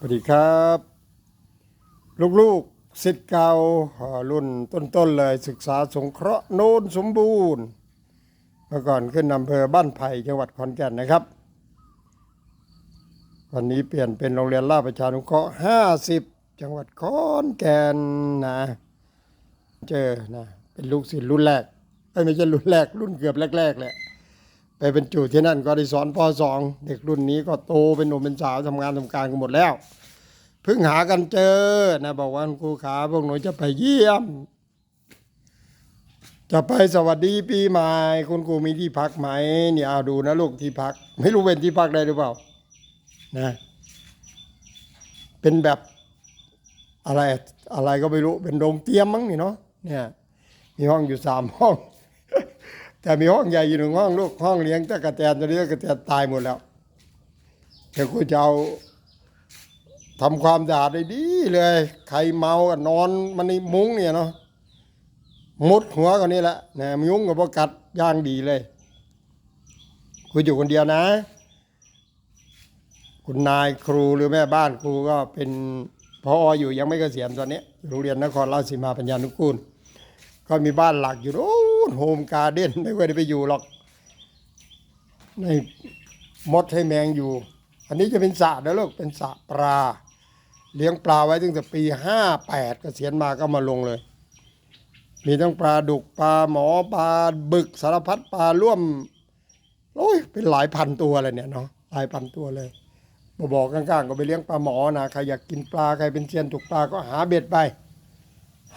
สวัสดีครับ ลูกๆสิทธิ์เก่ารุ่นต้นๆเลยศึกษาสงเคราะห์โน้นสมบูรณ์ เมื่อก่อนขึ้นอำเภอบ้านไผ่จังหวัดขอนแก่นนะครับ วันนี้เปลี่ยนเป็นโรงเรียนราชประชานุเคราะห์50 จังหวัดขอนแก่นนะ เจอนะเป็นลูกศิษย์รุ่นแรกไม่ใช่รุ่นแรกรุ่นเกือบแรกๆแหละ ไปเป็นจู่ที่นั่นก็ได้สอนปสองเด็กรุ่นนี้ก็โตเป็นหนุ่มเป็นสาวทำงานทำการกันหมดแล้วเพิ่งหากันเจอนะบอกว่าครูขาพวกหนูจะไปเยี่ยม จะไปสวัสดีปีใหม่คุณครูมีที่พักไหมเนี่ยเอาดูนะลูกที่พัก ไม่รู้เป็นที่พักได้หรือเปล่านะเป็นแบบอะไรอะไรก็ไม่รู้เป็นโรงเตียมมั้งนี่เนาะเนี่ยมีห้องอยู่สามห้อง แต่มีห้องใหญ่อยู่หนึ่งห้องลูกห้องเลี้ยงตะกะแตนตอนนี้ตะกะแตนตายหมดแล้วเดี๋ยวกูจะเอาทำความสะอาดได้ดีเลย ใครเมาก็นอนมันในมุ้งเนี่ยเนาะมุดหัวกันนี่แหละนะมยุ้งกับพวกกัดย่างดีเลยกูอยู่คนเดียวนะ คุณนายครูหรือแม่บ้านครูก็เป็นพออยู่ยังไม่เกษียณตอนนี้โรงเรียนนครราชสีมาปัญญานุกูล ก็มีบ้านหลักอยู่โอ้ โฮมการ์เด้นไม่เคยได้ไปอยู่หรอก ในมดให้แมงอยู่ อันนี้จะเป็นสระนะลูกเป็นสระปลา เลี้ยงปลาไว้ตั้งแต่ปีห้าแปดเกษียณมาก็มาลงเลย มีทั้งปลาดุกปลาหมอปลาบึกสารพัดปลาร่วมโอ้ยเป็นหลายพันตัวเลยเนี่ยเนาะหลายพันตัวเลยบบอกข้างๆก็ไปเลี้ยงปลาหมอนะใครอยากกินปลาใครเป็นเซียนตกปลาก็หาเบ็ดไป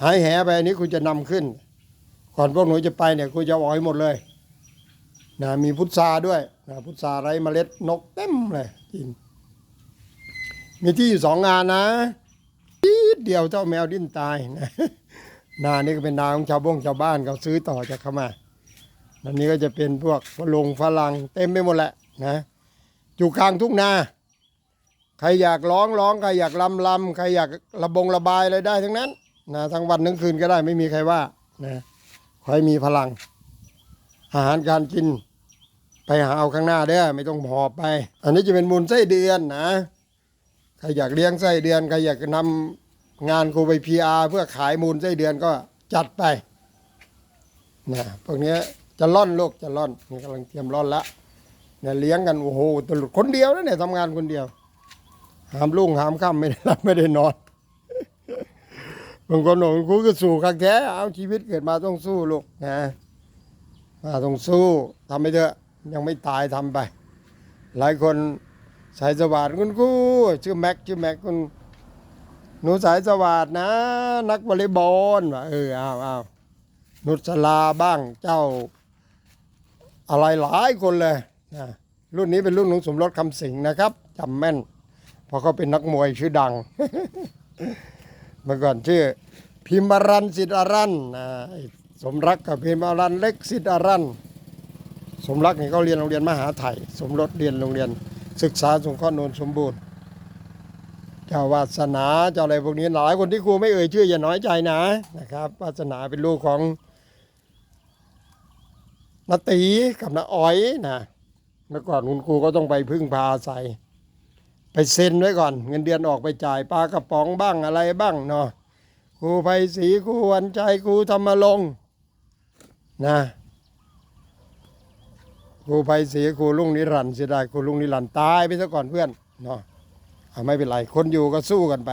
หายแหไปอันนี้คุณจะนำขึ้น ก่อนพวกหนูจะไปเนี่ยคุณจะเอาออกให้หมดเลยนะมีพุทราด้วยนะพุทราไร้เมล็ดนกเต็มเลยกิน มีที่อยู่สองงานนะทีเดียวเจ้าแมวดิ้นตายนะนานี่ก็เป็นนาของชาวบ้งชาวบ้านเขาซื้อต่อจากเขามาอันนี้ก็จะเป็นพวกฝรงฝรั่งเต็มไปหมดแหละนะอยู่กลางทุ่งนา ใครอยากร้องร้องใครอยากลำลำใครอยากระบงระบายอะไรได้ทั้งนั้นนะทั้งวันทั้งคืนก็ได้ไม่มีใครว่านะ ขอให้มีพลัง อาหารการกิน ไปหาเอาข้างหน้าเด้อไม่ต้องหอบไป อันนี้จะเป็นมูลไส้เดือนนะใครอยากเลี้ยงไส้เดือนใครอยากนำงานครูไปพีอาเพื่อขายมูลไส้เดือนก็จัดไปนะพวกนี้จะล่อนโลกจะล่อนนี่กำลังเตรียมล่อนละเนี่ยเลี้ยงกันโอ้โหตลุดคนเดียวนะเนี่ยทำงานคนเดียว หามลุ่งหามค่ำไม่ได้หลับไม่ได้นอน บางคนบอกกูก็สู้คักแท้เอาชีวิตเกิดมาต้องสู้ลูกนะมาต้องสู้ทำไปเถอะยังไม่ตายทำไป หลายคนสายสวัสดิ์คุณครูชื่อแม็กชื่อแม็กคุณหนูสายสวัสดิ์นะ นักวอลเลย์บอลว่ะเอออ้าวอ้าวนุสลาบ้างเจ้า อะไรหลายคนเลยนะรุ่นนี้เป็นรุ่นของสมรสคำสิงนะครับจำแม่นเพราะเขาเป็นนักมวยชื่อดัง เมื่อก่อนชื่อ พิมรันสิทธารันนะสมรักกับพิมรันเล็กสิทธารันสมรักนี่เขาเรียนโรงเรียนมหาไทยสมรสเรียนโรงเรียน ศึกษาสงเคราะห์โนนสมบูรณ์เจ้าวาสนาเจ้าอะไรพวกนี้หลายคนที่ครูไม่เอ่ยชื่ออย่าน้อยใจนะนะครับวาสนาเป็นลูกของนาตีกับนาอ้อยนะเมื่อก่อนคุณครูก็ต้องไปพึ่งพาอาศัย ไปเซ็นไว้ก่อน เงินเดือนออกไปจ่ายปลากระป๋องบ้างอะไรบ้างเนาะครูไพศรีครูวันใจครูธรรมรงนะครูไพศรีครูลุงนิรันดร์เสียดายครูลุงนิรันดร์ตายไปซะก่อนเพื่อนเนาะไม่เป็นไรคนอยู่ก็สู้กันไป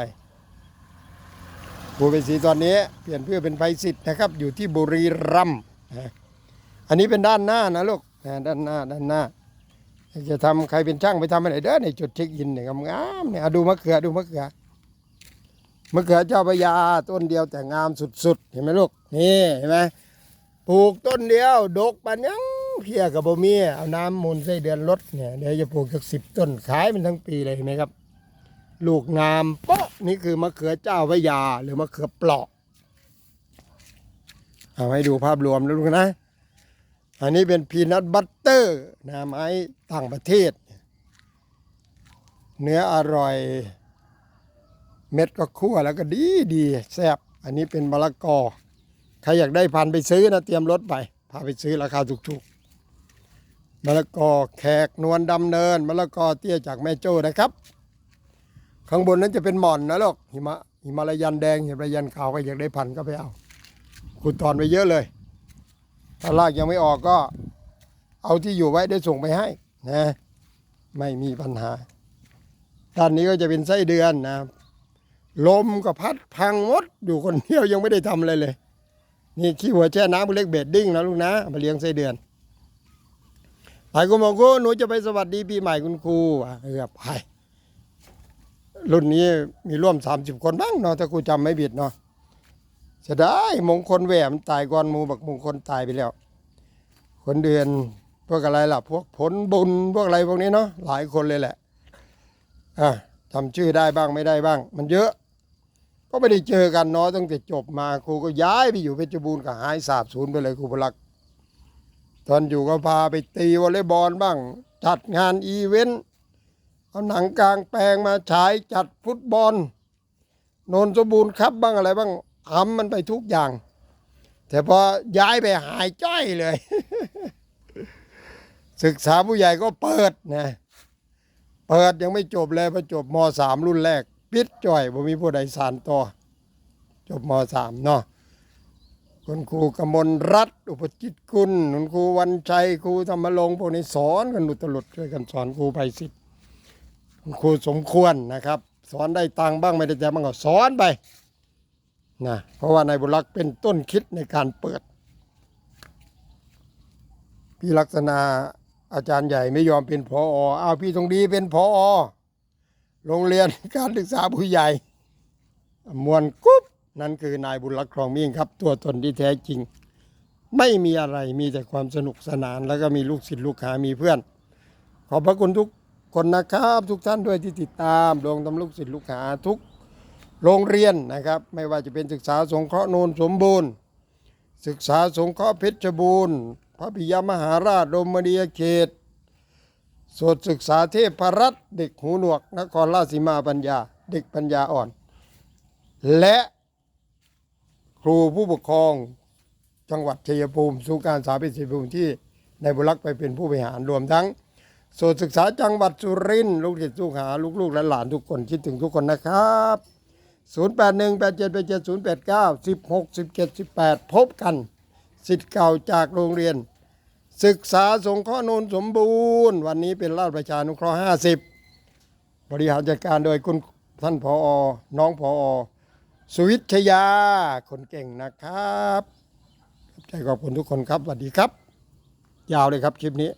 ครูไพศรีตอนนี้ เปลี่ยนเพื่อเป็นไพศิษฐ์นะครับ อยู่ที่บุรีรัมย์นะอันนี้เป็นด้านหน้านะลูกด้านหน้าด้านหน้า จะทำใครเป็นช่างไปทำอะไรเด้อในจุดเช็คอินเนี่ยงามๆเนี่ยดูมะเขือดูมะเขือมะเขือเจ้าพระยาต้นเดียวแต่งามสุดๆ เห็นไหมลูกนี่เห็นไหมปลูกต้นเดียว ดกปันยังเพียกับบ่มีเอาน้ำมูลไส้เดือนลดเนี่ยเดี๋ยวจะปลูกสักสิบต้นขายมันทั้งปีเลยเห็นไหมครับ ลูกงามเปาะนี่คือมะเขือเจ้าพระยาหรือมะเขือเปราะเอาให้ดูภาพรวมแล้วลูกนะ อันนี้เป็นพีนัทบัตเตอร์นะไม้ต่างประเทศ เนื้ออร่อย เม็ดก็คั่วแล้วก็ดีดีแซ่บอันนี้เป็นมะละกอ ใครอยากได้พันไปซื้อนะเตรียมรถไป พาไปซื้อราคาถูกๆ มะละกอแขกนวลดำเนิน มะละกอเตี้ยจากแม่โจ้นะครับ ข้างบนนั้นจะเป็นหม่อนนะลูกหิมะหิมาลายันแดงหิมาลายันขาวก็อยากได้พันก็ไปเอาขุดตอนไปเยอะเลย ถ้ารากยังไม่ออกก็ เอาที่อยู่ไว้ได้ส่งไปให้นะไม่มีปัญหาด้านนี้ก็จะเป็นไส้เดือนนะลมก็พัดพังหมดอยู่คนเดียวยังไม่ได้ทำอะไรเลย นี่ขี้หัวแช่น้ำเล็กเบ็ดดิ้งนะลูกนะมาเลี้ยงไส้เดือนหลายคนบอกว่าหนูจะไปสวัสดีปีใหม่คุณครูเออไปรุ่นนี้มีร่วมสามสิบคนบ้างเนาะถ้าครูจำไม่ผิดเนาะ จะได้มงคลแหวมนตายก่อนมูบักมงคลตายไปแล้ว คนเดือนพวกอะไรล่ะ พวกผลบุญพวกอะไรพวกนี้เนาะหลายคนเลยแหละอะจำชื่อได้บ้างไม่ได้บ้าง มันเยอะ ก็ไม่ได้เจอกันเนาะตั้งแต่จบมาครูก็ย้ายไปอยู่เพชรบูรณ์ก็หายสาบสูญไปเลยครูพลักษ์ตอนอยู่ก็พาไปตีวอลเลย์บอลบ้าง จัดงานอีเวนต์เอาหนังกลางแปลงมาฉายจัดฟุตบอลโนนสมบูรณ์ครับบ้างอะไรบ้าง ทำมันไปทุกอย่าง แต่พอย้ายไปหายจ้อยเลย ศึกษาผู้ใหญ่ก็เปิดนะ เปิดยังไม่จบเลยพอจบมสามรุ่นแรก ปิดจ่อยบ่มีผู้ใดสานต่อ จบมสามเนาะคุณครูกมลรัตอุปจิตกุลคุณครูวันชัยครูธรรมรงค์พวกนี้สอนกันอุตลุดช่วยกันสอนครูไปสิคุณครูสมควรนะครับ สอนได้ตังค์บ้างไม่ได้แต่บ้างก็สอนไป นะเพราะว่านายบุรักษ์เป็นต้นคิดในการเปิด พี่ลักษณะอาจารย์ใหญ่ไม่ยอมเป็นพอออ้าวพี่ตรงดีเป็นพออโรงเรียนการศึกษาผู้ใหญ่ มวลกุ๊บนั่นคือนายบุญรักษ์ครองมิ่งครับ ตัวตนที่แท้จริง ไม่มีอะไรมีแต่ความสนุกสนาน แล้วก็มีลูกศิษย์ลูกหามีเพื่อน ขอบพระคุณทุกคนนะครับ ทุกท่านด้วยที่ติดตามลงตำลูกศิษย์ลูกหาทุก โรงเรียนนะครับ ไม่ว่าจะเป็นศึกษาสงเคราะห์โนนสมบูรณ์ ศึกษาสงเคราะห์เพชรบูรณ์ พระปิยมหาราชดมเดียเขตสวดศึกษาเทพรัตน์เด็กหูหนวกนครราชสีมาปัญญาเด็กปัญญาอ่อน และครูผู้ปกครองจังหวัดชัยภูมิสู่การสาพิชัยภูมิที่ในบุรักษ์ไปเป็นผู้บริหารรวมทั้งส่วดศึกษาจังหวัดสุรินทร์ลูกศิษย์ลูกหาลูกๆและหลานทุกคนคิดถึงทุกคนนะครับ 0 8 1 8 7 8 7 0 8 9 16 17 18 พบกันสิทธิ์เก่าจากโรงเรียน ศึกษาสงเคราะห์นนสมบูรณ์ วันนี้เป็นราชประชานุเคราะห์ 50 บริหารจัดการโดยคุณท่านผอน้องผอสุวิชยา คนเก่งนะครับขอบใจขอบคุณทุกคนครับสวัสดีครับ ยาวเลยครับคลิปนี้